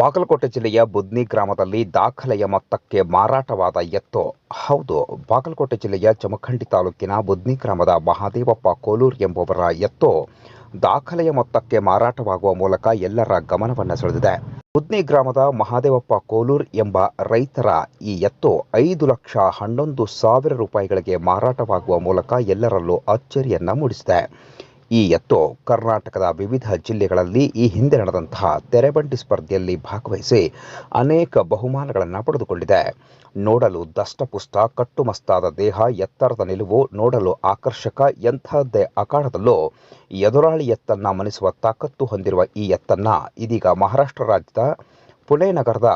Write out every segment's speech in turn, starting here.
ಬಾಗಲಕೋಟೆ ಜಿಲ್ಲೆಯ ಬುದ್ನಿ ಗ್ರಾಮದಲ್ಲಿ ದಾಖಲೆಯ ಮೊತ್ತಕ್ಕೆ ಮಾರಾಟವಾದ ಎತ್ತು. ಹೌದು, ಬಾಗಲಕೋಟೆ ಜಿಲ್ಲೆಯ ಜಮಖಂಡಿ ತಾಲೂಕಿನ ಬುದ್ನಿ ಗ್ರಾಮದ ಮಹಾದೇವಪ್ಪ ಕೋಲೂರ್ ಎಂಬುವರ ಎತ್ತು ದಾಖಲೆಯ ಮೊತ್ತಕ್ಕೆ ಮಾರಾಟವಾಗುವ ಮೂಲಕ ಎಲ್ಲರ ಗಮನವನ್ನು ಸೆಳೆದಿದೆ. ಬುದ್ನಿ ಗ್ರಾಮದ ಮಹಾದೇವಪ್ಪ ಕೋಲೂರ್ ಎಂಬ ರೈತರ ಈ ಎತ್ತು ಐದು ಲಕ್ಷ ಹನ್ನೊಂದು ಸಾವಿರ ರೂಪಾಯಿಗಳಿಗೆ ಮಾರಾಟವಾಗುವ ಮೂಲಕ ಎಲ್ಲರಲ್ಲೂ ಅಚ್ಚರಿಯನ್ನ ಮೂಡಿಸಿದೆ. ಈ ಎತ್ತು ಕರ್ನಾಟಕದ ವಿವಿಧ ಜಿಲ್ಲೆಗಳಲ್ಲಿ ಈ ಹಿಂದೆ ನಡೆದಂತಹ ತೆರೆಬಂಡಿ ಸ್ಪರ್ಧೆಯಲ್ಲಿ ಭಾಗವಹಿಸಿ ಅನೇಕ ಬಹುಮಾನಗಳನ್ನು ಪಡೆದುಕೊಂಡಿದೆ. ನೋಡಲು ದಷ್ಟಪುಷ್ಟ, ಕಟ್ಟುಮಸ್ತಾದ ದೇಹ, ಎತ್ತರದ ನಿಲುವು, ನೋಡಲು ಆಕರ್ಷಕ, ಎಂಥದ್ದೇ ಅಖಾಡದಲ್ಲೂ ಎದುರಾಳಿ ಎತ್ತನ್ನ ಮನಿಸುವ ತಾಕತ್ತು ಹೊಂದಿರುವ ಈ ಎತ್ತನ್ನ ಇದೀಗ ಮಹಾರಾಷ್ಟ್ರ ರಾಜ್ಯದ ಪುಣೆ ನಗರದ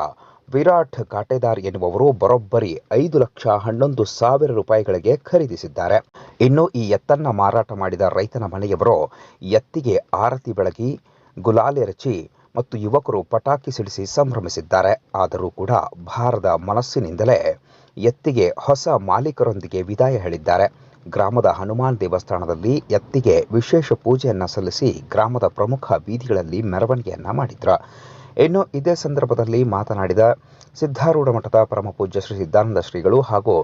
ವಿರಾಟ್ ಕಾಟೆದಾರ್ ಎನ್ನುವವರು ಬರೋಬ್ಬರಿ ಐದು ಲಕ್ಷ ಹನ್ನೊಂದು ಸಾವಿರ ರೂಪಾಯಿಗಳಿಗೆ ಖರೀದಿಸಿದ್ದಾರೆ. ಇನ್ನು ಈ ಎತ್ತನ್ನ ಮಾರಾಟ ಮಾಡಿದ ರೈತನ ಮನೆಯವರು ಎತ್ತಿಗೆ ಆರತಿ ಬೆಳಗಿ ಗುಲಾಲೆರಚಿ ಮತ್ತು ಯುವಕರು ಪಟಾಕಿ ಸಿಡಿಸಿ ಸಂಭ್ರಮಿಸಿದ್ದಾರೆ. ಆದರೂ ಕೂಡ ಭಾರದ ಮನಸ್ಸಿನಿಂದಲೇ ಎತ್ತಿಗೆ ಹೊಸ ಮಾಲೀಕರೊಂದಿಗೆ ವಿದಾಯ ಹೇಳಿದ್ದಾರೆ. ಗ್ರಾಮದ ಹನುಮಾನ್ ದೇವಸ್ಥಾನದಲ್ಲಿ ಎತ್ತಿಗೆ ವಿಶೇಷ ಪೂಜೆಯನ್ನು ಸಲ್ಲಿಸಿ ಗ್ರಾಮದ ಪ್ರಮುಖ ಬೀದಿಗಳಲ್ಲಿ ಮೆರವಣಿಗೆಯನ್ನು ಮಾಡಿದ್ರು. ಇನ್ನು ಇದೇ ಸಂದರ್ಭದಲ್ಲಿ ಮಾತನಾಡಿದ ಸಿದ್ಧಾರೂಢ ಮಠದ ಪರಮಪೂಜ್ಯ ಶ್ರೀ ಸಿದ್ಧಾನಂದ ಶ್ರೀಗಳು ಹಾಗೂ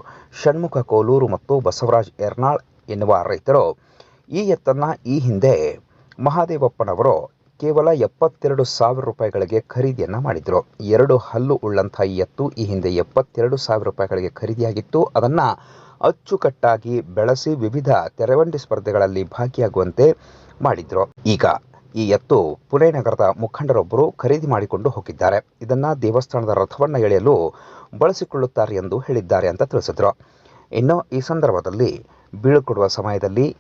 ಷಣ್ಮುಖ ಕೋಲೂರು ಮತ್ತು ಬಸವರಾಜ್ ಎರ್ನಾಳ್ ಎನ್ನುವ ರೈತರು ಈ ಎತ್ತನ್ನು ಈ ಹಿಂದೆ ಮಹಾದೇವಪ್ಪನವರು ಕೇವಲ ಎಪ್ಪತ್ತೆರಡು ಸಾವಿರ ರೂಪಾಯಿಗಳಿಗೆ ಖರೀದಿಯನ್ನು ಮಾಡಿದರು. ಎರಡು ಹಲ್ಲು ಉಳ್ಳಂಥ ಈ ಎತ್ತು ಈ ಹಿಂದೆ ಎಪ್ಪತ್ತೆರಡು ಸಾವಿರ ರೂಪಾಯಿಗಳಿಗೆ ಖರೀದಿಯಾಗಿತ್ತು. ಅದನ್ನು ಅಚ್ಚುಕಟ್ಟಾಗಿ ಬೆಳೆಸಿ ವಿವಿಧ ತೆರವಂಡಿ ಸ್ಪರ್ಧೆಗಳಲ್ಲಿ ಭಾಗಿಯಾಗುವಂತೆ ಮಾಡಿದರು. ಈಗ ಈ ಎತ್ತು ಪುಣೆ ನಗರದ ಮುಖಂಡರೊಬ್ಬರು ಖರೀದಿ ಮಾಡಿಕೊಂಡು ಹೋಗಿದ್ದಾರೆ. ಇದನ್ನು ದೇವಸ್ಥಾನದ ರಥವನ್ನು ಎಳೆಯಲು ಬಳಸಿಕೊಳ್ಳುತ್ತಾರೆ ಎಂದು ಹೇಳಿದ್ದಾರೆ ಅಂತ ತಿಳಿಸಿದ್ರು. ಇನ್ನು ಈ ಸಂದರ್ಭದಲ್ಲಿ ಬೀಳ್ಕೊಡುವ ಸಮಯದಲ್ಲಿ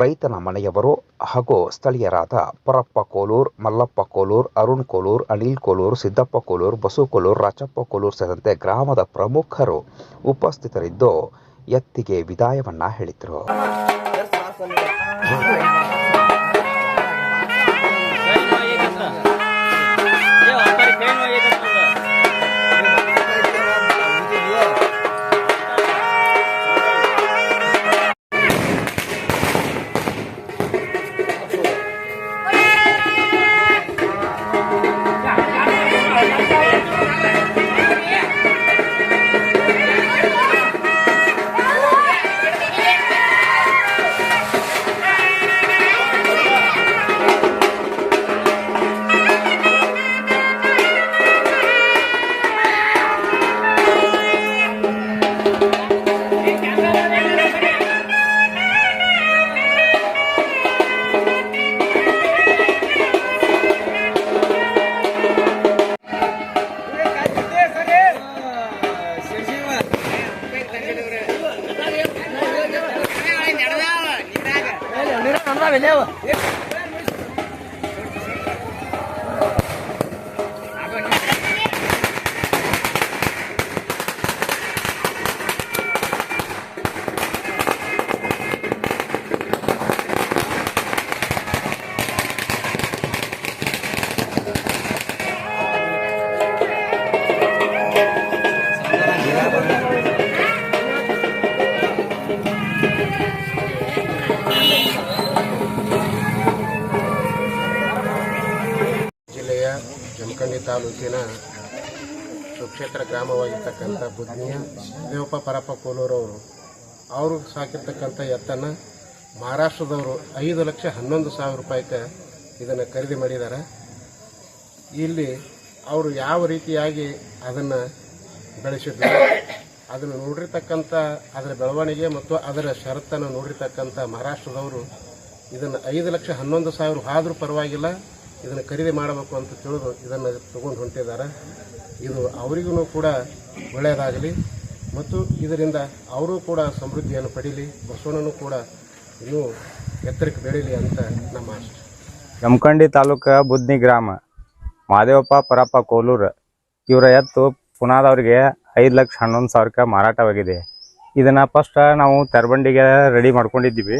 ರೈತನ ಮನೆಯವರು ಹಾಗೂ ಸ್ಥಳೀಯರಾದ ಪರಪ್ಪ ಕೋಲೂರ್, ಮಲ್ಲಪ್ಪ ಕೋಲೂರ್, ಅರುಣ್ ಕೋಲೂರ್, ಅನಿಲ್ ಕೋಲೂರ್, ಸಿದ್ದಪ್ಪ ಕೋಲೂರ್, ಬಸು ಕೋಲೂರ್, ರಾಚಪ್ಪ ಕೋಲೂರ್ ಸೇರಿದಂತೆ ಗ್ರಾಮದ ಪ್ರಮುಖರು ಉಪಸ್ಥಿತರಿದ್ದು ಎತ್ತಿಗೆ ವಿದಾಯವನ್ನ ಹೇಳಿದ್ರು. ಜಿಲ್ಲೆಯ ತಾಲೂಕಿನ ಸುಕ್ಷೇತ್ರ ಗ್ರಾಮವಾಗಿರ್ತಕ್ಕಂಥ ಬುದ್ಧಿಯ ದೇವಪ್ಪ ಪರಪ್ಪ ಕೋಲೂರವರು ಅವರು ಸಾಕಿರ್ತಕ್ಕಂಥ ಎತ್ತನ್ನು ಮಹಾರಾಷ್ಟ್ರದವರು ಐದು ಲಕ್ಷ ಹನ್ನೊಂದು ಸಾವಿರ ರೂಪಾಯಿಗೆ ಇದನ್ನು ಖರೀದಿ ಮಾಡಿದ್ದಾರೆ. ಇಲ್ಲಿ ಅವರು ಯಾವ ರೀತಿಯಾಗಿ ಅದನ್ನು ಬೆಳೆಸಿದ್ರು, ಅದನ್ನು ನೋಡಿರ್ತಕ್ಕಂಥ ಅದರ ಬೆಳವಣಿಗೆ ಮತ್ತು ಅದರ ಷರತ್ತನ್ನು ನೋಡಿರ್ತಕ್ಕಂಥ ಮಹಾರಾಷ್ಟ್ರದವರು ಇದನ್ನು ಐದು ಲಕ್ಷ ಹನ್ನೊಂದು ಸಾವಿರ ಆದರೂ ಪರವಾಗಿಲ್ಲ. ಇದನ್ನು ಖರೀದಿ ಮಾಡಬೇಕು ಅಂತ ತಿಳಿದು ಇದನ್ನು ತಗೊಂಡು ಹೊಂಟಿದ್ದಾರೆ. ಇದು ಅವರಿಗೂ ಕೂಡ ಒಳ್ಳೆಯದಾಗಲಿ ಮತ್ತು ಇದರಿಂದ ಅವರೂ ಕೂಡ ಸಮೃದ್ಧಿಯನ್ನು ಪಡೀಲಿ, ಬಸವಣ್ಣನೂ ಕೂಡ ಇನ್ನೂ ಎತ್ತರಕ್ಕೆ ಬೆಳೀಲಿ ಅಂತ ನಮ್ಮ ಆಶೆ. ಜಮಖಂಡಿ ತಾಲೂಕ ಬುದ್ನಿ ಗ್ರಾಮ, ಮಾದೇವಪ್ಪ ಪರಪ್ಪ ಕೋಲೂರು. ಇವರ ಎತ್ತು ಪುನಾದವ್ರಿಗೆ ಐದು ಲಕ್ಷ ಹನ್ನೊಂದು ಸಾವಿರಕ್ಕೆ ಮಾರಾಟವಾಗಿದೆ. ಇದನ್ನು ಫಸ್ಟ್ ನಾವು ತೆರಬಂಡಿಗೆ ರೆಡಿ ಮಾಡ್ಕೊಂಡಿದ್ದೀವಿ.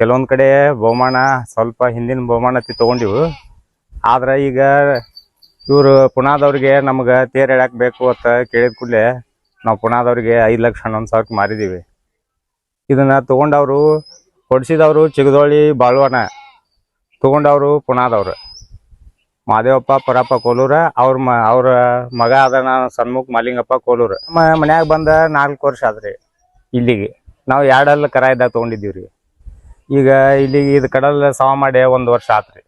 ಕೆಲವೊಂದು ಕಡೆ ಬಹುಮಾನ ಸ್ವಲ್ಪ ಹಿಂದಿನ ಬಹುಮಾನ ತಗೊಂಡಿವು ತೊಗೊಂಡಿವು. ಆದ್ರೆ ಈಗ ಇವರು ಪುನಾದವ್ರಿಗೆ ನಮ್ಗೆ ತೇರು ಎಳ್ಯಾಕ್ ಬೇಕು ಅಂತ ಕೇಳಿದ ಕೂಡಲೇ ನಾವು ಪುನಾದವ್ರಿಗೆ ಐದು ಲಕ್ಷ ಹನ್ನೊಂದು ಸಾವಿರಕ್ಕೆ ಮಾರಿದ್ದೀವಿ ಇದನ್ನ ತಗೊಂಡವರು ಕೊಡಿಸಿದವರು ಚಿಗದೋಳಿ ಬಾಳ್ವನ, ತಗೊಂಡವರು ಪುನಾದವ್ರು. ಮಾದೇವಪ್ಪ, ಪರಪ್ಪ ಕೋಲೂರ, ಅವ್ರ ಮ, ಅವ್ರ ಮಗ ಅದ ನಾನು ಸನ್ಮುಖ ಮಾಲಿಂಗಪ್ಪ ಕೋಲೂರು. ನಮ್ಮ ಮನ್ಯಾಗ ಬಂದ ನಾಲ್ಕು ವರ್ಷ ಆದ್ರಿ ಇಲ್ಲಿಗೆ. ನಾವು ಎರಡಲ್ಲ ಕರ ಇದ್ದಾಗ ರೀ ಈಗ ಇಲ್ಲಿಗೆ ಇದು ಕಡಲ್ ಸಮ ಮಾಡಿ ಒಂದು ವರ್ಷ ಆತ್ರಿ.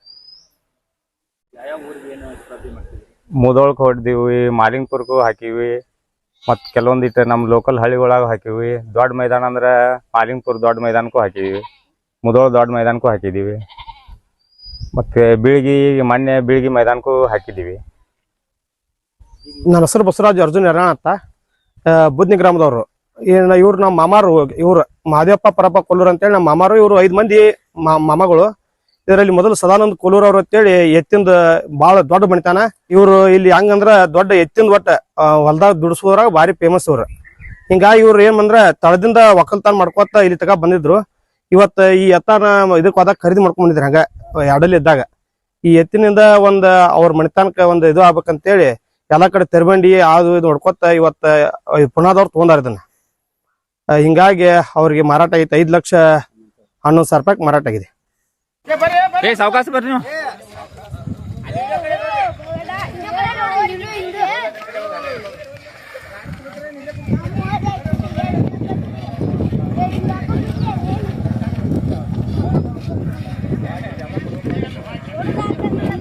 ಮುದೋಳ್ಕ್ ಹೊಡ್ದೀವಿ, ಮಾಲಿಂಗ್ಪುರ್ಗೂ ಹಾಕಿವಿ, ಮತ್ತು ಕೆಲವೊಂದಿಟ್ಟು ನಮ್ಮ ಲೋಕಲ್ ಹಳ್ಳಿಗಳಾಗ ಹಾಕಿವಿ. ದೊಡ್ಡ ಮೈದಾನ ಅಂದ್ರೆ ಮಾಲಿಂಗ್ಪುರ್ ದೊಡ್ಡ ಮೈದಾನಕ್ಕೂ ಹಾಕಿವಿ. ಮುದೋಳ್ ದೊಡ್ಡ ಮೈದಾನಕ್ಕೂ ಹಾಕಿದ್ದೀವಿ ಮತ್ತು ಬೀಳ್ಗಿ, ಮೊನ್ನೆ ಬೀಳ್ಗಿ ಮೈದಾನಕ್ಕೂ ಹಾಕಿದ್ದೀವಿ ನನ್ನ ಹೆಸರು ಬಸವರಾಜ್ ಅರ್ಜುನ್ ಯರಣ ಅಂತ. ಬುದ್ನಿ ಗ್ರಾಮದವರು. ಏನು ಇವ್ರು ನಮ್ಮ ಮಾಮಾರು, ಇವ್ರು ಮಹಾದೇವಪ್ಪ ಪರಪ್ಪ ಕೊಲ್ಲೂರ್ ಅಂತೇಳಿ ನಮ್ಮ ಮಾಮಾರು, ಇವ್ರು ಐದ್ ಮಂದಿ ಮಾಮಗಳು. ಇದರಲ್ಲಿ ಮೊದಲು ಸದಾನಂದ ಕೋಲೂರ್ ಅವ್ರು ಅಂತೇಳಿ ಎತ್ತಿಂದ ಬಹಳ ದೊಡ್ಡ ಮಣಿತಾನ ಇವ್ರು ಇಲ್ಲಿ ಹಂಗಂದ್ರ ದೊಡ್ಡ ಎತ್ತಿಂದ ಒಟ್ಟ ಹೊಲ್ದಾಗ ದುಡಿಸೋದ್ರಾಗ ಭಾರಿ ಫೇಮಸ್ ಅವ್ರ ಹಿಂಗಾಗಿ ಇವ್ರು ಏನ್ ಬಂದ್ರ ತಳದಿಂದ ಒಕ್ಕಲ್ತಾನ ಮಾಡ್ಕೊತ ಇಲ್ಲಿ ತಗ ಬಂದಿದ್ರು. ಇವತ್ತ ಈ ಎತ್ತಾನ ಇದಕ್ ಹೋದಾಗ ಖರೀದಿ ಮಾಡ್ಕೊಂಡಿದ್ರು ಹಂಗ, ಎರಡಲ್ಲಿ ಇದ್ದಾಗ. ಈ ಎತ್ತಿನಿಂದ ಒಂದ್ ಅವ್ರ ಮಣಿತಾನಕ ಒಂದ್ ಇದು ಆಗ್ಬೇಕಂತೇಳಿ ಎಲ್ಲಾ ಕಡೆ ತೆರಬಂಡಿ ಅದು ಇದು ಹೊಡ್ಕೊತ ಇವತ್ತ ಪುನಾದವ್ರು ತಗೊಂಡಾರ ಇದನ್ನ. ಹಿಂಗಾಗಿ ಅವ್ರಿಗೆ ಮಾರಾಟ ಆಗಿತ್ತು ಐದ್ ಲಕ್ಷ ಹನ್ನೊಂದು ಸಾವಿರ ರೂಪಾಯಿ ಮಾರಾಟ ಆಗಿದೆ. ಏ ಸಾವಕಾಶ ಬರ್ರಿ ನೀವು.